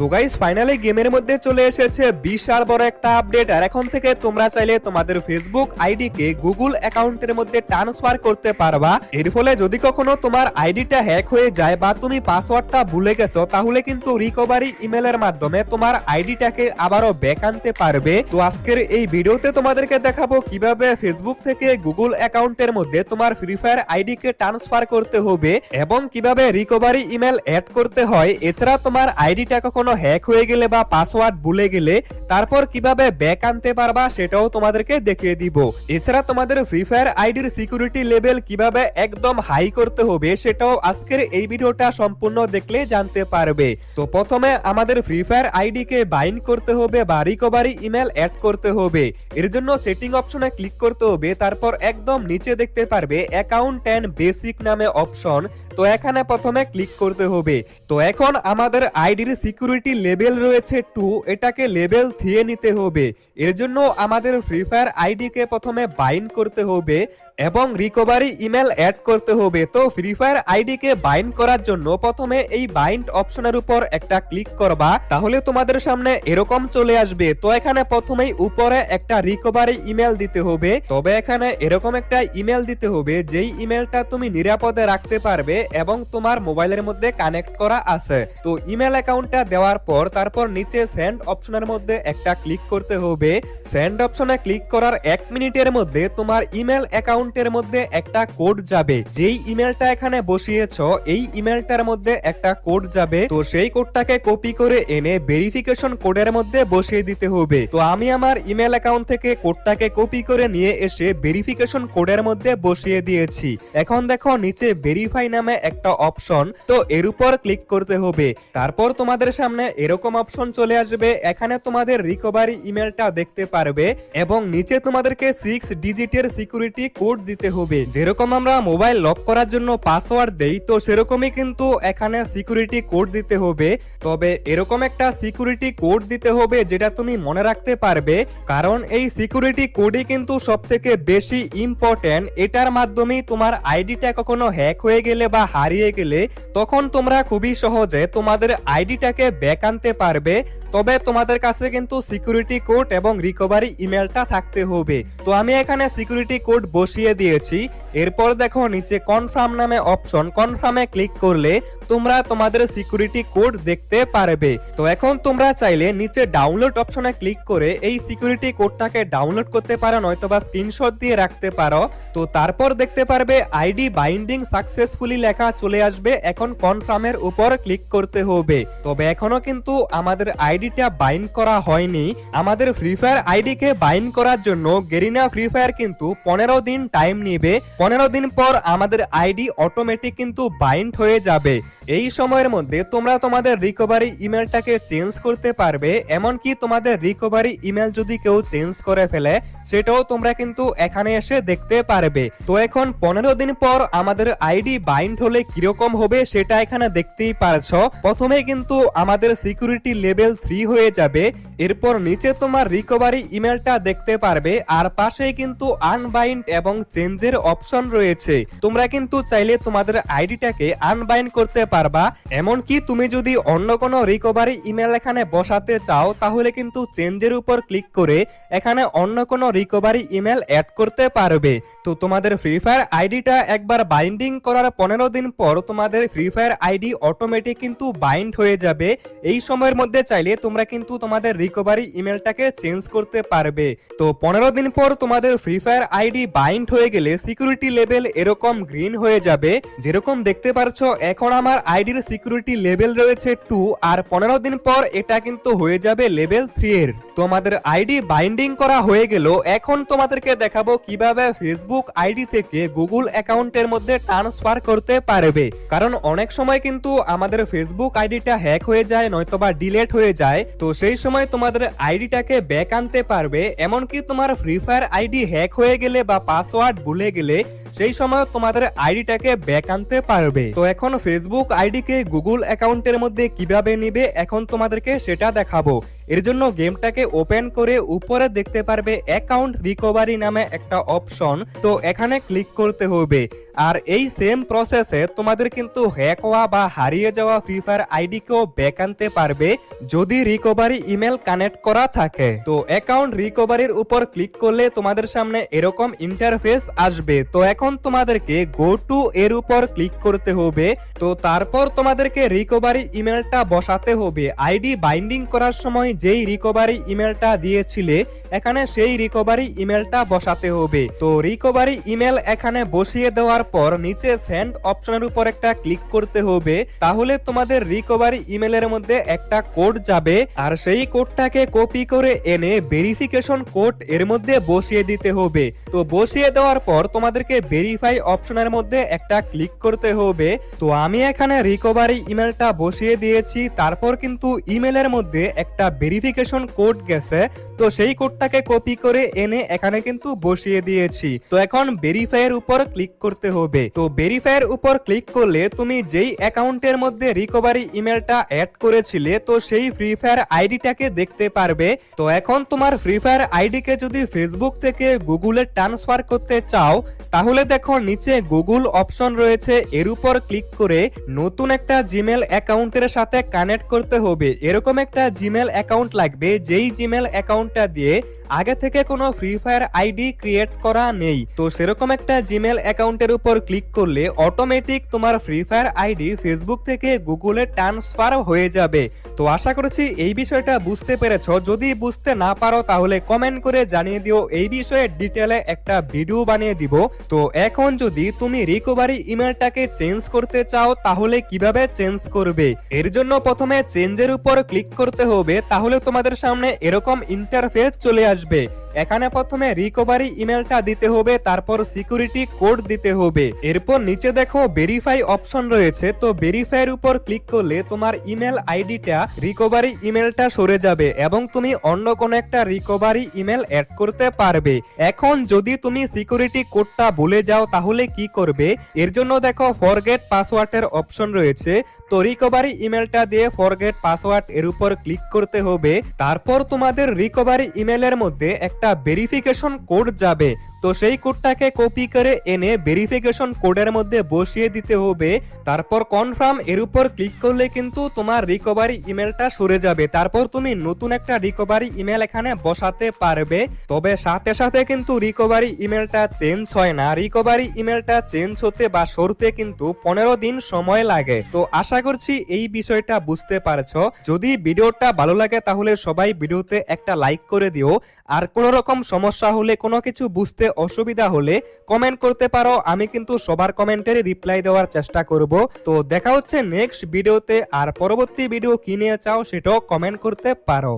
তো guys finally গেমের মধ্যে চলে এসেছে বিশাল বড় একটা আপডেট আর এখন থেকে তোমরা চাইলে তোমাদের ফেসবুক আইডি কে গুগল অ্যাকাউন্টের মধ্যে ট্রান্সফার করতে পারবা। এর ফলে যদি কখনো তোমার আইডিটা হ্যাক হয়ে যায় বা তুমি পাসওয়ার্ডটা ভুলে গেছো, তাহলে কিন্তু রিকভারি ইমেলের মাধ্যমে তোমার আইডিটাকে আবারও ব্যাক আনতে পারবে। তো আজকের এই ভিডিওতে তোমাদেরকে দেখাবো কীভাবে ফেসবুক থেকে গুগল অ্যাকাউন্টের মধ্যে তোমার ফ্রি ফায়ার আইডি কে ট্রান্সফার করতে হবে এবং কীভাবে রিকভারি ইমেল অ্যাড করতে হয়। এছাড়া তোমার আইডিটা কখনো হ্যাক হয়ে গেলে বা পাসওয়ার্ড ভুলে গেলে তারপর কীভাবে ব্যাক আনতে পারবা সেটাও তোমাদেরকে দেখিয়ে দিব। এছাড়া তোমাদের ফ্রি ফায়ার আইডির সিকিউরিটি লেভেল কীভাবে একদম হাই করতে হবে সেটাও আজকের এই ভিডিওটা সম্পূর্ণ দেখলে জানতে পারবে। তো প্রথমে আমাদের ফ্রি ফায়ার আইডি কে বাইন্ড করতে হবে বা রিকভারি ইমেল অ্যাড করতে হবে। এর জন্য সেটিং অপশনে ক্লিক করতে হবে, তারপর একদম নিচে দেখতে পারবে অ্যাকাউন্ট অ্যান্ড বেসিক নামে অপশন তো এখানে প্রথমে ক্লিক করতে হবে। তো এখন আমাদের আইডির সিকিউরিটি লেভেল রয়েছে টু, এটাকে লেভেল থ্রিয়ে নিতে হবে। এর জন্য আমাদের ফ্রি ফায়ার আইডিকে প্রথমে বাইন্ড করতে হবে। এবং রিকভারি ইমেল অ্যাড করতে হবে। তো ফ্রি ফায়ার আইডি কে বাইন্ড করার জন্য প্রথমে এই বাইন্ড অপশনের উপর একটা ক্লিক করবা, তাহলে তোমাদের সামনে এরকম চলে আসবে। তো এখানে প্রথমেই উপরে একটা রিকভারি ইমেল দিতে হবে। তবে এখানে এরকম একটা ইমেল দিতে হবে, যেই ইমেলটা তুমি নিরাপদে রাখতে পারবে এবং তোমার মোবাইলের মধ্যে কানেক্ট করা আছে। তো ইমেল অ্যাকাউন্টটা দেওয়ার পর তারপর নিচে সেন্ড অপশনের মধ্যে একটা ক্লিক করতে হবে। সেন্ড অপশনে ক্লিক করার এক মিনিটের মধ্যে তোমার ইমেল অ্যাকাউন্টের মধ্যে একটা কোড যাবে। যেই ইমেলটা এখানে বসিয়েছ, এই ইমেলটার মধ্যে একটা কোড যাবে। তো সেই কোডটাকে কপি করে এনে ভেরিফিকেশন কোডের মধ্যে বসিয়ে দিতে হবে। তো আমি আমার ইমেল অ্যাকাউন্ট থেকে কোডটাকে কপি করে নিয়ে এসে ভেরিফিকেশন কোডের মধ্যে বসিয়ে দিয়েছি। এখন দেখো, নিচে ভেরিফাই নামে একটা অপশন, তো এর উপর ক্লিক করতে হবে। তারপর তোমাদের সামনে এরকম অপশন চলে আসবে। এখানে তোমাদের রিকভারি ইমেলটা দেখতে পারবে এবং নিচে তোমাদেরকে সিক্স ডিজিটের সিকিউরিটি কোড দিতে হবে। যেরকম আমরা মোবাইল লক করার জন্য পাসওয়ার্ড দেই, তো সেরকমই কিন্তু এখানে সিকিউরিটি কোড দিতে হবে। তবে এরকম একটা সিকিউরিটি কোড দিতে হবে যেটা তুমি মনে রাখতে পারবে, কারণ এই সিকিউরিটি কোডই কিন্তু সব থেকে বেশি ইম্পর্টেন্ট এটার মাধ্যমেই তোমার আইডিটা কখনো হ্যাক হয়ে গেলে বা হারিয়ে গেলে তখন তোমরা খুবই সহজে তোমাদের আইডিটাকে ব্যাক আনতে পারবে। তবে তোমাদের কাছে কিন্তু সিকিউরিটি কোড এবং রিকভারি ইমেলটা থাকতে হবে। তো আমি এখানে সিকিউরিটি কোড বসিয়ে দিয়েছি। এরপর দেখো নিচে কনফার্ম নামে অপশন কনফার্মে ক্লিক করলে তোমরা তোমাদের সিকিউরিটি কোড দেখতে পারবে। তো এখন তোমরা চাইলে নিচে ডাউনলোড অপশনে ক্লিক করে এই সিকিউরিটি কোডটাকে ডাউনলোড করতে পারো, নয়তোবা স্ক্রিনশট দিয়ে রাখতে পারো। তো তারপর দেখতে পারবে আইডি বাইন্ডিং সাকসেসফুলি লেখা চলে আসবে। এখন কনফার্মের উপর ক্লিক করতে হবে। তবে এখনও কিন্তু আমাদের আইডিটা বাইন্ড করা হয়নি। আমাদের ফ্রি ফায়ার আইডি কে বাইন্ড করার জন্য গেরিনা ফ্রি ফায়ার কিন্তু পনেরো দিন টাইম নিবে। পনেরো দিন পর আমাদের আইডি অটোমেটিক কিন্তু বাইন্ড হয়ে যাবে। এই সময়ের মধ্যে তোমরা তোমাদের রিকভারি ইমেলটাকে চেঞ্জ করতে পারবে, এমনকি তোমাদের রিকভারি ইমেল যদি কেউ চেঞ্জ করে ফেলে সেটাও তোমরা কিন্তু এখানে এসে দেখতে পারবে। তো এখন পনেরো দিন পর আমাদের আইডি বাইন্ড হলে কীরকম হবে সেটা এখানে দেখতেই পারছ। প্রথমে কিন্তু আমাদের সিকিউরিটি লেভেল থ্রি হয়ে যাবে। এরপর নিচে তোমার রিকভারি ইমেলটা দেখতে পারবে। আর পাশেই কিন্তু আনবাইন্ড এবং চেঞ্জের অপশন রয়েছে। তোমরা কিন্তু চাইলে তোমাদের আইডিটাকে আনবাইন্ড করতে পারবা। এমনকি তুমি যদি অন্য কোনো রিকভারি ইমেল এখানে বসাতে চাও, তাহলে কিন্তু চেঞ্জের উপর ক্লিক করে এখানে অন্য কোনো রিকভারি ইমেল অ্যাড করতে পারবে। তো তোমাদের ফ্রি ফায়ার আইডিটা একবার বাইন্ডিং করার পনেরো দিন পর তোমাদের ফ্রি ফায়ার আইডি অটোমেটিক কিন্তু বাইন্ড হয়ে যাবে। এই সময়ের মধ্যে চাইলে তোমরা কিন্তু তোমাদের রিকভারি ইমেলটাকে চেঞ্জ করতে পারবে। তো পনেরো দিন পর তোমাদের ফ্রি ফায়ার আইডি বাইন্ড হয়ে গেলে সিকিউরিটি লেভেল এরকম গ্রিন হয়ে যাবে। যেরকম দেখতে পারছ, এখন আমার আইডির সিকিউরিটি লেভেল রয়েছে টু আর পনেরো দিন পর এটা কিন্তু হয়ে যাবে লেভেল থ্রি এর। তোমাদের আইডি বাইন্ডিং করা হয়ে গেল এখন তোমাদেরকে দেখাবো কীভাবে ফেসবুক আইডি থেকে গুগল অ্যাকাউন্টের মধ্যে ট্রান্সফার করতে পারবে। কারণ অনেক সময় কিন্তু আমাদের ফেসবুক আইডিটা হ্যাক হয়ে যায়, নয়তোবা ডিলেট হয়ে যায়। তো সেই সময় তোমাদের আইডিটাকে ব্যাক আনতে পারবে। এমনকি তোমার ফ্রি ফায়ার আইডি হ্যাক হয়ে গেলে বা পাসওয়ার্ড ভুলে গেলে সেই সময় তোমাদের আইডিটাকে ব্যাক আনতে পারবে। তো এখন ফেসবুক আইডিকে গুগল অ্যাকাউন্টের মধ্যে কীভাবে নিবে এখন তোমাদেরকে সেটা দেখাবো। এর জন্য গেমটাকে ওপেন করে উপরে দেখতে পারবে অ্যাকাউন্ট রিকভারি নামে একটা অপশন। তো এখানে ক্লিক করতে হবে। আর এই সেম প্রসেসে তোমাদের কিন্তু হ্যাক হওয়া বা হারিয়ে যাওয়া ফ্রি ফায়ার আইডিকেও ব্যাক আনতে পারবে যদি রিকভারি ইমেল কানেক্ট করা থাকে। তো অ্যাকাউন্ট রিকভারির উপর ক্লিক করলে তোমাদের সামনে এরকম ইন্টারফেস আসবে। তো এখন তোমাদেরকে গো টু এর উপর ক্লিক করতে হবে। তো তারপর তোমাদেরকে রিকভারি ইমেলটা বসাতে হবে। আইডি বাইন্ডিং করার সময় যেই রিকভারি ইমেলটা দিয়েছিলে, এখানে সেই রিকভারি ইমেলটা বসাতে হবে। তো রিকভারি ইমেল এখানে বসিয়ে দেওয়ার পর নিচে সেন্ড অপশনের উপর একটা ক্লিক করতে হবে। তাহলে তোমাদের রিকভারি ইমেলের মধ্যে একটা কোড যাবে আর সেই কোডটাকে কপি করে এনে ভেরিফিকেশন কোড এর মধ্যে বসিয়ে দিতে হবে। তো বসিয়ে দেওয়ার পর তোমাদেরকে ভেরিফাই অপশনের মধ্যে একটা ক্লিক করতে হবে। তো আমি এখানে রিকভারি ইমেলটা বসিয়ে দিয়েছি। তারপর কিন্তু ইমেলের মধ্যে একটা ভেরিফিকেশন কোড গেছে। তো সেই কোডটাকে কপি করে এনে এখানে কিন্তু বসিয়ে দিয়েছি। তো এখন ভেরিফাইয়ের উপর ক্লিক করতে হবে। তো ভেরিফাইয়ের উপর ক্লিক করলে তুমি যেই অ্যাকাউন্টের মধ্যে রিকভারি ইমেলটা অ্যাড করেছিলে, তো সেই ফ্রি ফায়ার আইডিটাকে দেখতে পারবে। তো এখন তোমার ফ্রি ফায়ার আইডিকে যদি ফেসবুক থেকে গুগলে ট্রান্সফার করতে চাও, তাহলে দেখো নিচে গুগল অপশন রয়েছে। এর উপর ক্লিক করে নতুন একটা জিমেল অ্যাকাউন্টের সাথে কানেক্ট করতে হবে। এরকম একটা জিমেল অ্যাকাউন্ট লাগবে, যেই জিমেল অ্যাকাউন্টটা দিয়ে আগে থেকে কোনো ফ্রি ফায়ার আইডি ক্রিয়েট করা নেই। তো সেরকম একটা জিমেল অ্যাকাউন্টের উপর ক্লিক করলে অটোমেটিক তোমার ফ্রি ফায়ার আইডি ফেসবুক থেকে গুগলে ট্রান্সফার হয়ে যাবে। তো আশা করছি এই বিষয়টা বুঝতে পেরেছ। যদি বুঝতে না পারো, তাহলে কমেন্ট করে জানিয়ে দিও। এই বিষয়ে ডিটেলে একটা ভিডিও বানিয়ে দিব। তো এখন যদি তুমি রিকভারি ইমেলটাকে চেঞ্জ করতে চাও, তাহলে কীভাবে চেঞ্জ করবে? এর জন্য প্রথমে চেঞ্জের উপর ক্লিক করতে হবে। তাহলে তোমাদের সামনে এরকম ইন্টারফেস চলে আসবে। এখানে প্রথমে রিকভারি ইমেলটা দিতে হবে, তারপর সিকিউরিটি কোড দিতে হবে। এরপর নিচে দেখো ভেরিফাই অপশন রয়েছে, তো ভেরিফাইয়ের উপর ক্লিক করলে তোমার ইমেল আইডিটা রিকভারি ইমেলটা সরে যাবে এবং তুমি অন্য কোনো একটা রিকভারি ইমেল অ্যাড করতে পারবে। এখন যদি তুমি সিকিউরিটি কোডটা ভুলে যাও, তাহলে কি করবে? এর জন্য দেখো ফরগেট পাসওয়ার্ডের অপশন রয়েছে, তো রিকভারি ইমেলটা দিয়ে ফরগেট পাসওয়ার্ড এর উপর ক্লিক করতে হবে। তারপর তোমাদের রিকভারি ইমেলের মধ্যে একটা ভেরিফিকেশন কোড যাবে। তো সেই কোডটাকে কপি করে এনে ভেরিফিকেশন কোডের মধ্যে বসিয়ে দিতে হবে। তারপর কনফার্ম এর উপর ক্লিক করলে কিন্তু তোমার রিকভারি ইমেলটা সরে যাবে। তারপর তুমি নতুন একটা রিকভারি ইমেল এখানে বসাতে পারবে। তবে সাথে সাথে কিন্তু রিকভারি ইমেলটা চেঞ্জ হয় না। রিকভারি ইমেলটা চেঞ্জ হতে বা সরতে কিন্তু পনেরো দিন সময় লাগে। তো আশা করছি এই বিষয়টা বুঝতে পারছ। যদি ভিডিওটা ভালো লাগে তাহলে সবাই ভিডিওতে একটা লাইক করে দিও। আর কোনো রকম সমস্যা হলে কোনো কিছু বুঝতে অসুবিধা হলে কমেন্ট করতে পারো। আমি কিন্তু সবার কমেন্টের রিপ্লাই দেওয়ার চেষ্টা করব। তো দেখা হচ্ছে নেক্সট ভিডিওতে আর পরবর্তী ভিডিও কি নিয়ে চাও সেটাও কমেন্ট করতে পারো।